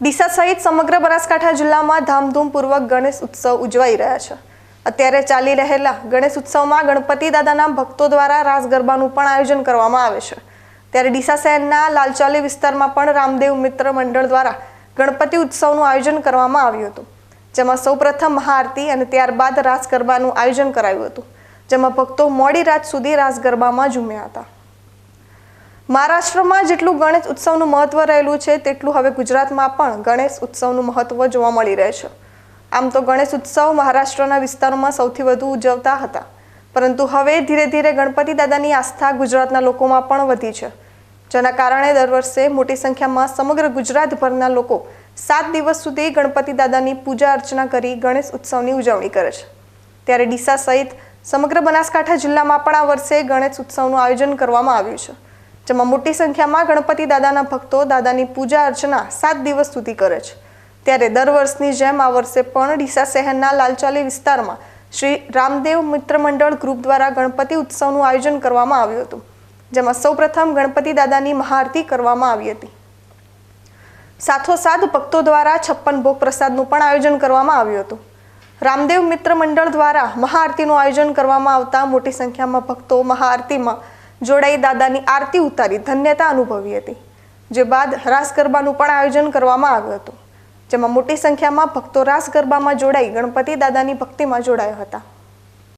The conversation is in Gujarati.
ડીસા સહિત સમગ્ર બનાસકાંઠા જિલ્લામાં ધામધૂમપૂર્વક ગણેશ ઉત્સવ ઉજવાઈ રહ્યા છે. અત્યારે ચાલી રહેલા ગણેશ ઉત્સવમાં ગણપતિ દાદાના ભક્તો દ્વારા રાસ ગરબાનું પણ આયોજન કરવામાં આવે છે. ત્યારે ડીસા શહેરના લાલચાલી વિસ્તારમાં પણ રામદેવ મિત્ર મંડળ દ્વારા ગણપતિ ઉત્સવનું આયોજન કરવામાં આવ્યું હતું. જેમાં સૌપ્રથમ મહાઆરતી અને ત્યારબાદ રાસ ગરબાનું આયોજન કરાયું હતું. જેમાં ભક્તો મોડી રાત સુધી રાસ ગરબામાં ઝૂમ્યા હતા. મહારાષ્ટ્રમાં જેટલું ગણેશ ઉત્સવનું મહત્વ રહેલું છે, તેટલું હવે ગુજરાતમાં પણ ગણેશ ઉત્સવનું મહત્વ જોવા મળી રહે છે. આમ તો ગણેશ ઉત્સવ મહારાષ્ટ્રના વિસ્તારોમાં સૌથી વધુ ઉજવતા હતા. પરંતુ હવે ધીરે ધીરે ગણપતિ દાદાની આસ્થા ગુજરાતના લોકોમાં પણ વધી છે. જેના કારણે દર વર્ષે મોટી સંખ્યામાં સમગ્ર ગુજરાતભરના લોકો સાત દિવસ સુધી ગણપતિ દાદાની પૂજા અર્ચના કરી ગણેશ ઉત્સવની ઉજવણી કરે છે. ત્યારે ડીસા સહિત સમગ્ર બનાસકાંઠા જિલ્લામાં પણ આ વર્ષે ગણેશ ઉત્સવનું આયોજન કરવામાં આવ્યું છે. જેમાં મોટી સંખ્યામાં ગણપતિ દાદાના ભક્તો દાદાની પૂજા અર્ચના સાત દિવસ સુધી કરે છે. ત્યારે દર વર્ષની જેમ આ વર્ષે પણ ડીસા શહેરના લાલચાલી વિસ્તારમાં શ્રી રામદેવ મિત્ર મંડળ ગ્રુપ દ્વારા ગણપતિ ઉત્સવનું આયોજન કરવામાં આવ્યું હતું, જેમાં સૌપ્રથમ ગણપતિ દાદાની મહાઆરતી કરવામાં આવી હતી. સાથોસાથ ભક્તો દ્વારા છપ્પન ભોગ પ્રસાદનું પણ આયોજન કરવામાં આવ્યું હતું. રામદેવ મિત્ર મંડળ દ્વારા મહાઆરતીનું આયોજન કરવામાં આવતા મોટી સંખ્યામાં ભક્તો મહાઆરતીમાં જોડાઈ દાદાની આરતી ઉતારી ધન્યતા અનુભવી હતી, જે બાદ રાસ ગરબાનું પણ આયોજન કરવામાં આવ્યું હતું, જેમાં મોટી સંખ્યામાં ભક્તો રાસ ગરબામાં જોડાઈ ગણપતિ દાદાની ભક્તિમાં જોડાયા હતા.